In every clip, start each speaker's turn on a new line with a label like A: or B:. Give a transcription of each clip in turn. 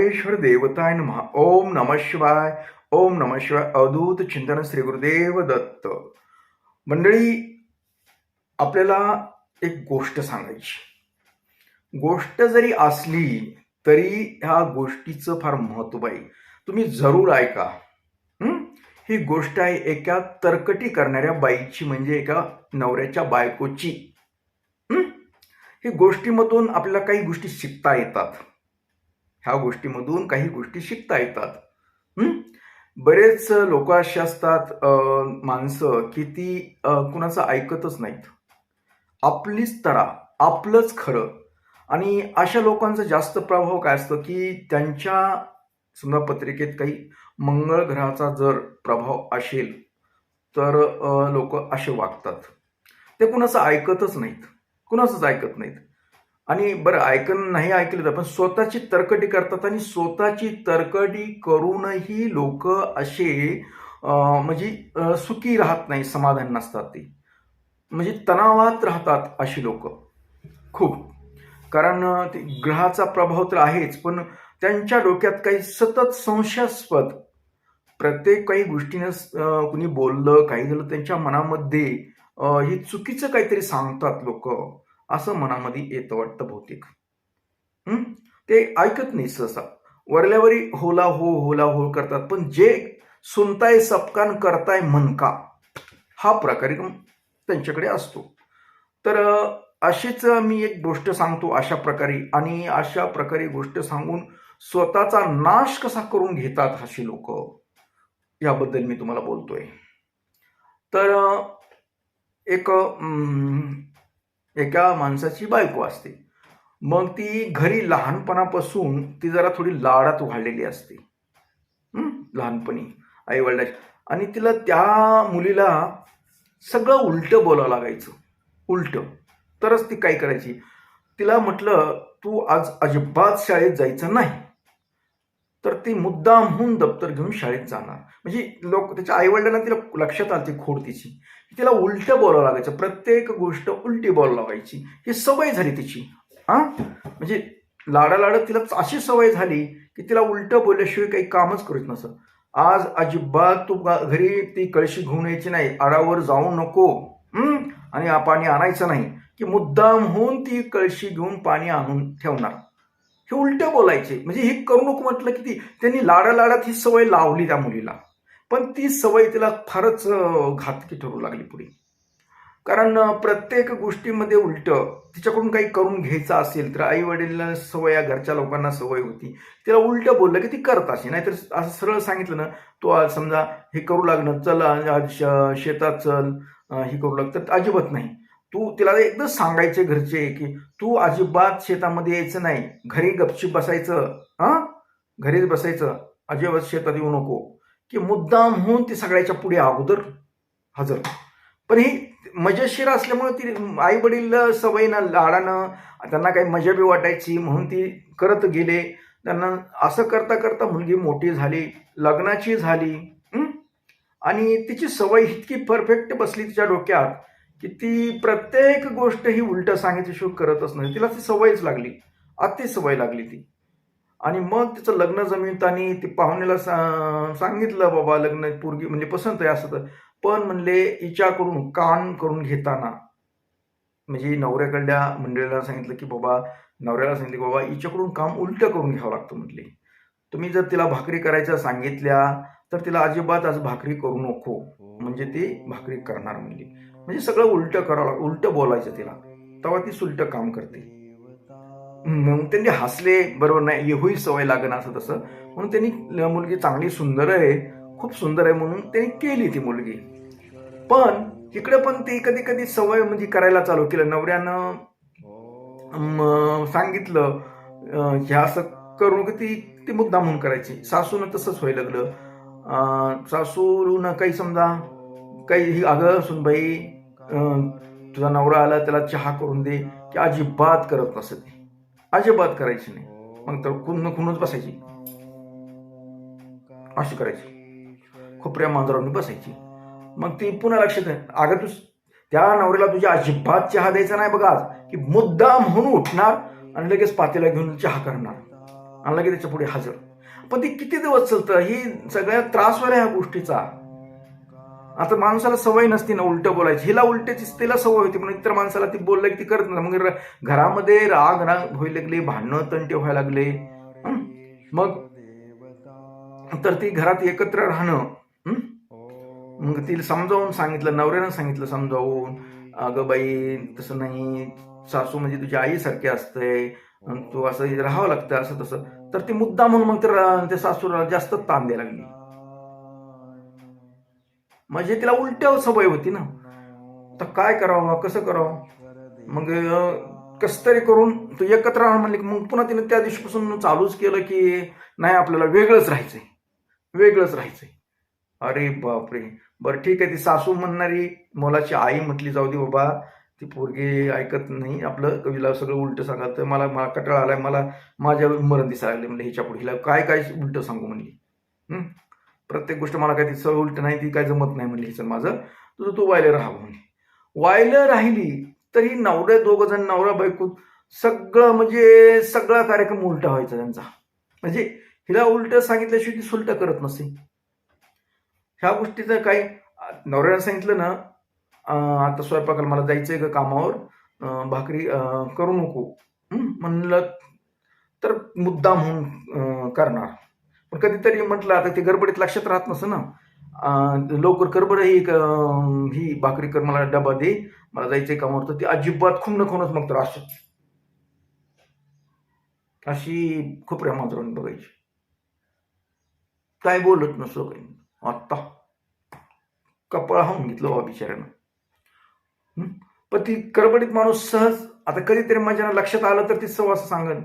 A: ओंकारेश्वर देवताय नमः. ओम नम शिवाय. ओम नम शिवाय. अवधूत चिंतन श्री गुरुदेव दत्त. मंडळी आपल्याला एक गोष्ट सांगायची. गोष्ट जरी असली तरी ह्या गोष्टीचं फार महत्त्व आहे. तुम्ही जरूर ऐका. ही? गोष्ट आहे एका तरकटी करणाऱ्या बाईची म्हणजे एका नवऱ्याच्या बायकोची. ही गोष्टीमधून आपल्याला काही गोष्टी शिकता येतात. ह्या गोष्टीमधून काही गोष्टी शिकता येतात. बरेच लोक असे असतात माणसं की ती कुणाचं ऐकतच नाहीत. आपलीच तरा आपलंच खरं. आणि अशा लोकांचा जास्त प्रभाव काय असतो की त्यांच्या समजा पत्रिकेत काही मंगळ ग्रहाचा जर प्रभाव असेल तर लोक असे वागतात. ते कुणाचं ऐकतच नाहीत. कुणाचंच ऐकत नाहीत. आणि बरं ऐकणं नाही ऐकलं तर पण स्वतःची तरकटी करतात आणि स्वतःची तरकटी करूनही लोक असे म्हणजे सुखी राहत नाही समाधान नसतात ते. म्हणजे तणावात राहतात अशी लोक. खूप. कारण ते ग्रहाचा प्रभाव तर आहेच पण त्यांच्या डोक्यात काही सतत संशयास्पद प्रत्येक काही गोष्टीनं कुणी बोललं काही झालं त्यांच्या मनामध्ये हे चुकीचं काहीतरी सांगतात लोक. असं मनामध्ये येतं वाटतं बहुतेक. ते ऐकत नाही सहसा. वरल्यावरी होला हो होला हो करतात. पण जे सुनताय सपकान करताय मनका हा प्रकारे त्यांच्याकडे असतो. तर अशीच मी एक गोष्ट सांगतो अशा प्रकारे. आणि अशा प्रकारे गोष्ट सांगून स्वतःचा नाश कसा करून घेतात अशी लोक याबद्दल मी तुम्हाला बोलतोय. तर एक एका माणसाची बायको असते. मग ती घरी लहानपणापासून ती जरा थोडी लाडात वाढलेली असते. लहानपणी आई वडिलाची आणि तिला त्या मुलीला सगळं उलटं बोलावं लागायचं. उलटं. तरच ती काय करायची? तिला म्हटलं तू आज अजिबात शाळेत जायचं नाही. तर ती मुद्दामहून दप्तर घेऊन शाळेत जाणार. म्हणजे लोक त्याच्या आईवडिलांना तिला लक्षात आली खोड तिची. तिला उलटं बोलावं लागायचं. प्रत्येक गोष्ट उलटी बोलावं लागायची. ही सवय झाली तिची. हां म्हणजे लाडा लाडत तिला अशी सवय झाली की तिला उलटं बोलल्याशिवाय काही कामच करत नसत. आज अजिबात तू घरी ती कळशी घेऊन यायची नाही. आडावर जाऊ नको. आणि पाणी आणायचं नाही. की मुद्दामहून ती कळशी घेऊन पाणी आणून ठेवणार. हे उलटं बोलायचे. म्हणजे हे करू नको म्हटलं की ती त्यांनी लाडा लाडात ही सवय लावली त्या मुलीला. पण ती सवय तिला फारच घातकी ठरू लागली पुढे. कारण प्रत्येक गोष्टीमध्ये उलटं तिच्याकडून काही करून घ्यायचं असेल तर आई वडिलांना सवय या घरच्या लोकांना सवय होती. तिला उलटं बोललं की ती करत असे. नाहीतर असं सरळ सांगितलं ना तो समजा हे करू लागणं चल आज श- शेतात चल हे करू लाग तर अजिबात नाही. तू तिला एकदम सांगायचे घरचे की तू अजिबात शेतामध्ये यायचं नाही. घरी गपशी बसायचं हा? घरीच बसायचं. अजिबात शेतात येऊ नको. की मुद्दाम होऊन ती सगळ्याच्या पुढे अगोदर हजर. पण ही मजेशीर असल्यामुळे ती आई वडील सवयीनं लाडानं त्यांना काही मजा बी वाटायची म्हणून ती करत गेले. त्यांना असं करता करता मुलगी मोठी झाली लग्नाची झाली आणि तिची सवय इतकी परफेक्ट बसली तिच्या डोक्यात की ती प्रत्येक गोष्ट ही उलट सांगितल्याशिवाय करतच नाही. तिला ती सवयच लागली. अति सवय लागली ती. आणि मग तिचं लग्न जमितानी ती पाहुण्याला सा- सांगितलं बाबा लग्न पोरगी म्हणजे पसंत आहे असं तर. पण म्हणले हिच्याकडून कान करून घेताना. म्हणजे नवऱ्याकडल्या मंडळीला सांगितलं की बाबा नवऱ्याला सांगितलं की बाबा हिच्याकडून काम उलट करून घ्यावं लागतं म्हटले तुम्ही जर तिला भाकरी करायच्या सांगितल्या तर तिला अजिबात आज भाकरी करू नको. म्हणजे ती भाकरी करणार म्हणली. म्हणजे सगळं उलट करावं लाग उलट बोलायचं तिला. तेव्हा ती सुलट काम करते. मग त्यांनी हसले बरोबर नाही येऊही सवय लागणं असं तसं. म्हणून त्यांनी मुलगी चांगली सुंदर आहे खूप सुंदर आहे म्हणून त्यांनी केली ती मुलगी. पण तिकडे पण ती कधी कधी सवय म्हणजे करायला चालू केलं. नवऱ्यानं सांगितलं हे असं करून की ती ती मुद्दा म्हणून करायची. सासूनं तसंच व्हायला लागलं. सासूनं काही समजा काही ही अगं सुनबाई तुझा नवरा आला त्याला चहा करून दे की अजिबात करत नसत ती. अजिबात करायची नाही. मग तर खुन खुनच बसायची. अशी करायची. खोपऱ्या मांजरावून बसायची. मग ती पुन्हा लक्षात अगं तू त्या नवऱ्याला तुझ्या अजिबात चहा द्यायचा नाही बघा आज. की मुद्दा म्हणून उठणार आणि लगेच पातेला घेऊन चहा करणार. आणि लगेच त्याच्या पुढे हजर. पण ती किती दिवस चालतं? ही सगळ्या त्रास व्हायला ह्या गोष्टीचा. आता माणसाला सवय नसते ना उलट बोलायची. हिला उलट्याची तिला सवय होती म्हणून इतर माणसाला ती बोललं की ती करत नाही मग घरामध्ये राग राग व्हायला लागले भांडणं तंटे व्हायला लागले. मग तर ती घरात एकत्र राहणं मग तिला समजावून सांगितलं नवऱ्यानं सांगितलं समजावून. अगं बाई तसं नाही. सासू म्हणजे तुझी आईसारखी असते. तू असं राहावं लागतं असं तसं. तर ती मुद्दा म्हणून मग तर त्या सासूला जास्त ताण द्यायला लागली. म्हणजे तिला उलट्या सवय होती ना. तर काय करावं कसं करावं? मग कस तरी करून तू एकत्र राहणार म्हणले की मग पुन्हा तिने त्या दिवशीपासून चालूच केलं की नाही आपल्याला वेगळंच राहायचंय. वेगळंच राहायचंय. अरे बापरे. बरं ठीक आहे. ती सासू म्हणणारी मुलाची आई म्हटली जाऊ दे बाबा. ती पोरगी ऐकत नाही आपलं. कवीला सगळं उलट सांगत तर मला मला कटाळा आलाय. मला माझ्या मरण दिसायला लागले म्हणजे हिच्या पुढे हिला काय काय उलट सांगू म्हणली? हम्म प्रत्येक गोष्ट मला काय ती सवय उलट नाही ती काय जमत नाही म्हणली सर माझं. तुझं तू वायलं राहा म्हणली वायलं राहिली तरी नवऱ्या दोघ जण नवरा बायको सगळं म्हणजे सगळा कार्यक्रम उलटा व्हायचा त्यांचा. म्हणजे हिला उलट सांगितल्याशिवाय ती सुलट करत नसे. ह्या गोष्टीचं काही नवऱ्यानं सांगितलं ना आता स्वयंपाकाला मला जायचंय का कामावर? भाकरी करू नको. म्हणलं तर मुद्दा म्हणून करणार. पण कधीतरी म्हटलं आता ते गडबडीत लक्षात राहत नसं ना. लवकर कर बरं ही ही भाकरी कर मला डबा दे मला जायचं कामावर. तर ती अजिबात खूप नकोनच मग तर अशी अशी खोपऱ्या मांजरून बघायची. काय बोलत नसो काही. आत्ता. कपाळ हाऊन घेतलं बा बिचाऱ्यानं. पण ती करबडीत माणूस सहज आता कधीतरी माझ्या लक्षात आलं तर ती सहज असं सांगन.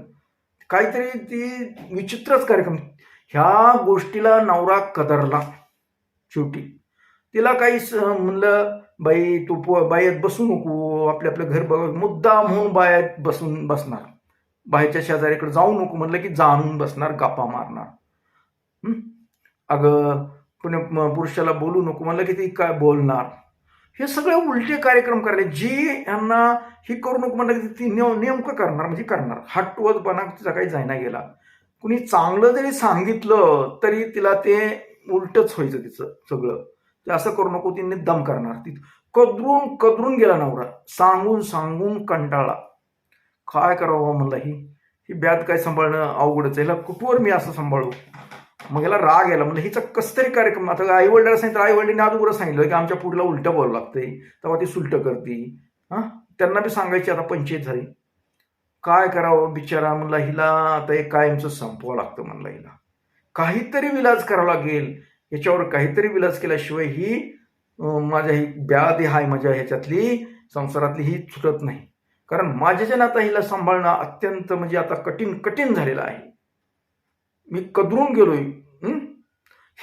A: काहीतरी ती विचित्रच कार्यक्रम. ह्या गोष्टीला नवरा कदरला. शेवटी. तिला काही म्हणलं बाई तू पो- बायत बसू नको आपल्या आपलं घर बघ. मुद्दा म्हणून बायात बसून बसणार. बाहेरच्या शेजारीकडे जाऊ नको म्हणलं की जाणून बसणार गप्पा मारणार. हं? अगं पुणे पुरुषाला बोलू नको म्हणलं की ती काय बोलणार? हे सगळे उलटे कार्यक्रम करायले जी यांना ही करू नको म्हणलं की ती नेम- नेमकं करणार म्हणजे करणार. हटवतपणा तिचा काही जायना गेला. कुणी चांगलं जरी सांगितलं तरी तिला ते उलटच व्हायचं तिचं सगळं. ते असं करू नको तिने दम करणार. ती कदरून कदरून गेला नवरा. सांगून सांगून कंटाळा काय करावं हो म्हणलं ही? ही ब्यात काय सांभाळणं अवघडच हिला कुठवर मी असं सांभाळू? मग याला राग यायला म्हणजे हिचा कसतरी कार्यक्रम आता आई वडिलांना सांगितलं आई वडिलांनी अगोदर सांगितलं की आमच्या पुढला उलटं बोलावं लागतंय. तेव्हा ती सुलटं करते. हां? त्यांना बी सांगायची आता पंचायत झाली. काय करावं बिचारा म्हणला हिला आता हे कायमचं संपवावं लागतं म्हणला हिला. काहीतरी विलाज करावा लागेल. याच्यावर काहीतरी विलाज केल्याशिवाय ही माझ्या ही ब्याधी हाय माझ्या ह्याच्यातली संसारातली ही सुटत नाही. कारण माझ्याच्या आता हिला सांभाळणं अत्यंत म्हणजे आता कठीण कठीण झालेलं आहे. मी कदरून गेलोय.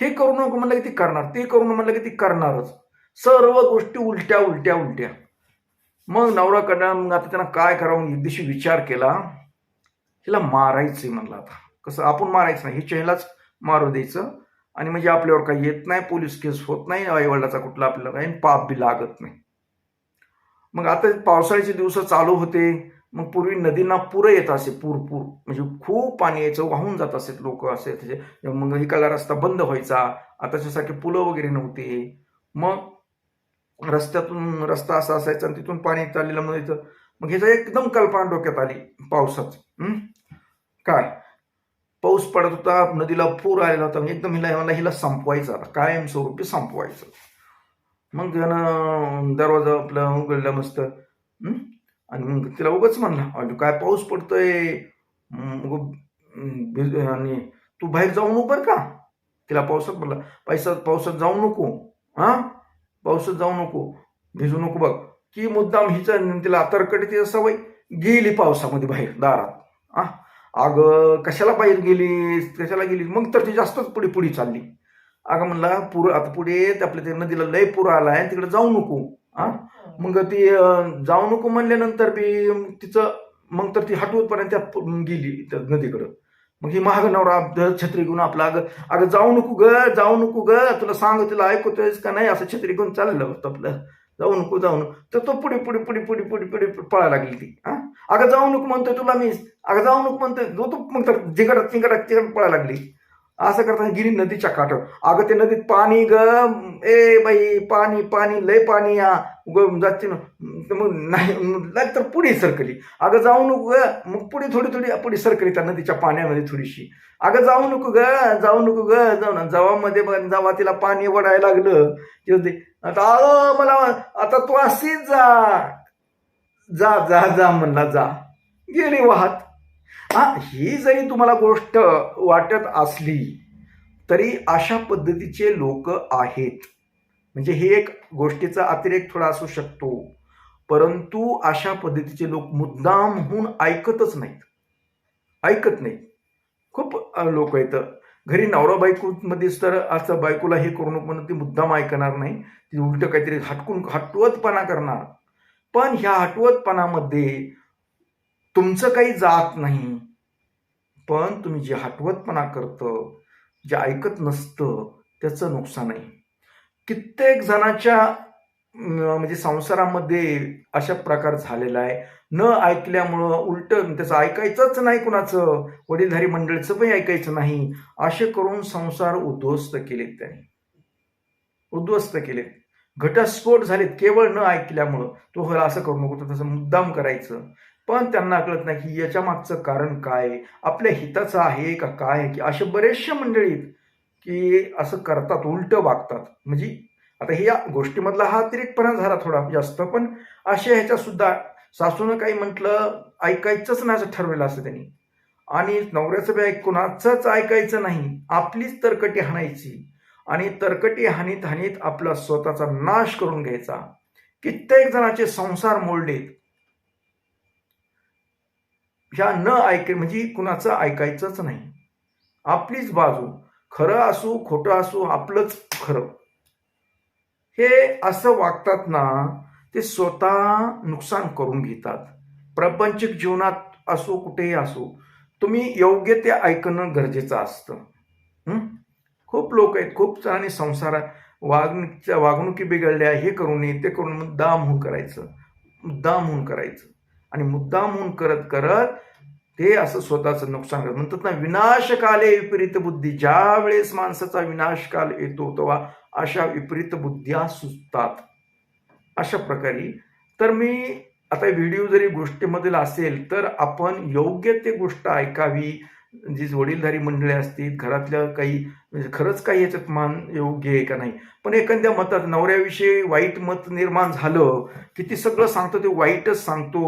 A: हे करू नको म्हणलं की ती करणार ते करू नको म्हणलं की ती करणारच. सर्व गोष्टी उलट्या उलट्या उलट्या. मग नवराकडनं मग आता त्यांना काय करावं? एक दिवशी विचार केला. हिला मारायचंय म्हणलं आता. कसं? आपण मारायचं नाही. हिच्या ह्यालाच मारू द्यायचं. आणि म्हणजे आपल्यावर काही येत नाही. पोलीस केस होत नाही. आईवडिलाचा कुठला आपल्याला काही पाप बी लागत नाही. मग आता पावसाळ्याचे दिवस चालू होते. मग पूर्वी नदींना पुरं येत असे पूर पूर म्हणजे खूप पाणी यायचं वाहून जात असे लोक असे त्याचे. मग इकडला रस्ता बंद व्हायचा. आताच्यासारखे पुलं वगैरे नव्हते. मग रस्त्यातून रस्ता असा असायचा आणि तिथून पाणी चाललेलं म्हणायचं मग ह्याचं एकदम कल्पना डोक्यात आली पावसाचं. काय? पाऊस पडत होता नदीला पूर आलेला होता एकदम हिला मला हिला संपवायचा आता. कायमस्वरूपी संपवायचं. मग त्यानं दरवाजा आपला उघडला मस्त. आणि मग तिला उगाच म्हणला अजून काय पाऊस पडतोय? आणि तू बाहेर जाऊ नको बरं का? तिला पावसात म्हणला पैसा पावसात जाऊ नको. हा? पावसात जाऊ नको भिजू नको बघ. की मुद्दाम हिचं तिला तरकटीची सवय गेली पावसामध्ये बाहेर दारात. आ? अगं कशाला बाहेर गेलीस? कशाला गेलीस? मग तर ती जास्तच पुढे पुढे चालली. अगं म्हणला पूर आता पुढे आपल्या त्या नदीला लय पूर आहे तिकडे जाऊ नको. हा मग ती जाऊ नको म्हणल्यानंतर बी तिचं मग तर ती हटवतपर्यंत त्या गेली त्या नदीकडं. मग ही महाग नवरा द- छत्री घेऊन आपला अगं अगं जाऊ नको ग जाऊ नको ग तुला सांग तिला ऐकतोयस का नाही? असं छत्री घेऊन चाललं होतं आपलं. जाऊ नको जाऊ नको. तर तो पुढे पुढे पुढे पुढे पुढे पुढे पळायला लागली ती हा? अगं जाऊ नको म्हणतोय तुला मी. अगं जाऊ नको म्हणतोय. जो तू मग तर जिकडं चिंकट चिंकट पळायला लागली. असं करताना गिरी नदीच्या काठावर. अगं ते नदीत पाणी ग. ए बाई पाणी पाणी लय पाणी या. ग जाते ना. तर मग नाही नाही तर पुढे सरकली. अगं जाऊ नको ग. मग पुढे थोडी थोडी पुढे सरकली त्या नदीच्या पाण्यामध्ये थोडीशी. अगं जाऊ नको ग जाऊ नको ग. जाऊ ना. जवामध्ये बघ तिला पाणी वडायला लागलं. ते होते. आता अहो मला आता तू अशीच जा. जा जा जा म्हणला जा. गेली वाहत. हा ही जरी तुम्हाला गोष्ट वाटत असली तरी अशा पद्धतीचे लोक आहेत. म्हणजे हे एक गोष्टीचा अतिरेक थोडा असू शकतो. परंतु अशा पद्धतीचे लोक मुद्दाम होऊन ऐकतच नाहीत. ऐकत नाहीत. खूप लोक आहेत. घरी नवरा बायकोमध्येच तर असं बायकोला हे करू नको म्हणून ती मुद्दाम ऐकणार नाही. ती उलट काहीतरी हटकून हटवतपणा करणार. पण ह्या हटवतपणामध्ये तुमचं काही जात नाही. पण तुम्ही जे हटवतपणा करतं जे ऐकत नसतं त्याचं नुकसान आहे. कित्येक जणाच्या म्हणजे संसारामध्ये अशा प्रकार झालेला आहे. न ऐकल्यामुळं उलट त्याचं ऐकायचंच नाही कुणाचं वडीलधारी मंडळीचं पण ऐकायचं नाही. असे करून संसार उद्ध्वस्त केलेत त्यांनी. उद्ध्वस्त केलेत. घटस्फोट झालेत केवळ न ऐकल्यामुळं. तो होला असं करू नको तसं मुद्दाम करायचं. पण त्यांना कळत नाही की याच्या मागचं कारण काय आपल्या हिताचं आहे का काय की असे बरेचशे मंडळीत की असं करतात उलट वागतात. म्हणजे आता हे या गोष्टीमधला हा अतिरेकपणा झाला थोडा जास्त पण अशा ह्याच्या सुद्धा सासूनं काही म्हटलं ऐकायचंच नाही असं ठरवलं असं त्यांनी. आणि नवऱ्याचं बी ऐक कुणाचंच ऐकायचं नाही. आपलीच तरकटी हाणायची. आणि तरकटी हानीत हानीत आपला स्वतःचा नाश करून घ्यायचा. कित्येक जणांचे संसार मोडलेत. ह्या न ऐक म्हणजे कुणाचं ऐकायचंच नाही. आपलीच बाजू. खरं असू खोटं असू आपलंच खरं. हे असं वागतात ना ते स्वतः नुकसान करून घेतात. प्रपंचिक जीवनात असो कुठेही असो तुम्ही योग्य ते ऐकणं गरजेचं असतं. खूप लोक आहेत खूप जणांनी संसारात वागणुकीच्या वागणुकी बिघडल्या हे करू नये ते करून मुद्दाम होऊन करायचं. मुद्दाम होऊन करायचं. आणि मुद्दाम होऊन करत करत ते असं स्वतःचं नुकसान करत म्हणतात ना विनाशकाले विपरीत बुद्धी. ज्या वेळेस माणसाचा विनाशकाल येतो तेव्हा अशा विपरीत बुद्ध्या सुचतात अशा प्रकारे. तर मी आता व्हिडिओ जरी गोष्टीमधील असेल तर आपण योग्य ते गोष्ट ऐकावी. जी वडीलधारी मंडळी असतील घरातल्या काही म्हणजे खरंच काही याच्यात मान योग्य आहे का नाही. पण एखाद्या मतात नवऱ्याविषयी वाईट मत निर्माण झालं की ती सगळं सांगतो ते वाईटच सांगतो.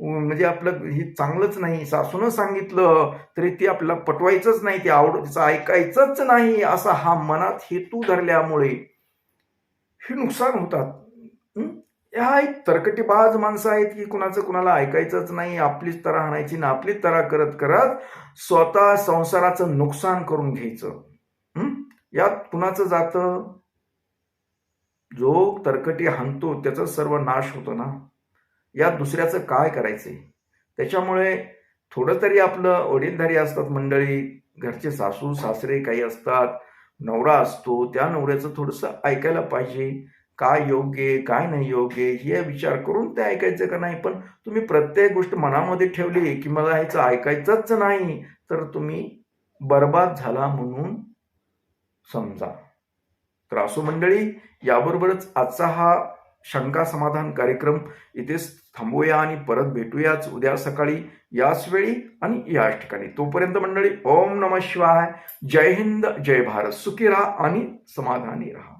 A: म्हणजे आपलं हे चांगलंच नाही. सासूनं सांगितलं तरी ती आपल्याला पटवायचंच नाही ते आवड तिचं ऐकायचंच नाही असा हा मनात हेतू धरल्यामुळे हे नुकसान होतात. ह्या एक तरकटीबाज माणसं आहेत की कुणाचं कुणाला ऐकायचंच नाही आपलीच तरा आणायची ना आपलीच तरा करत करत स्वतः संसाराचं नुकसान करून घ्यायचं. यात कुणाचं जातं? जो तरकटी हाणतो त्याचा सर्व नाश होतो ना. यात दुसऱ्याचं काय करायचंय? त्याच्यामुळे थोडं तरी आपलं वडीलधारी असतात मंडळी घरचे सासू सासरे काही असतात नवरा असतो त्या नवऱ्याचं थोडंसं ऐकायला पाहिजे. काय योग्य आहे काय नाही योग्य आहे हे विचार करून ते ऐकायचं का नाही? पण तुम्ही प्रत्येक गोष्ट मनामध्ये ठेवली की मला ह्याचं ऐकायचंच नाही तर तुम्ही बर्बाद झाला म्हणून समजा. तर असो मंडळी याबरोबरच आजचा हा शंका समाधान कार्यक्रम इथेच थांबूया आणि परत भेटूयाच उद्या सकाळी याच वेळी आणि याच ठिकाणी. तोपर्यंत मंडळी ओम नम शिवाय. जय हिंद जय भारत. सुखी राहा आणि समाधानी राहा.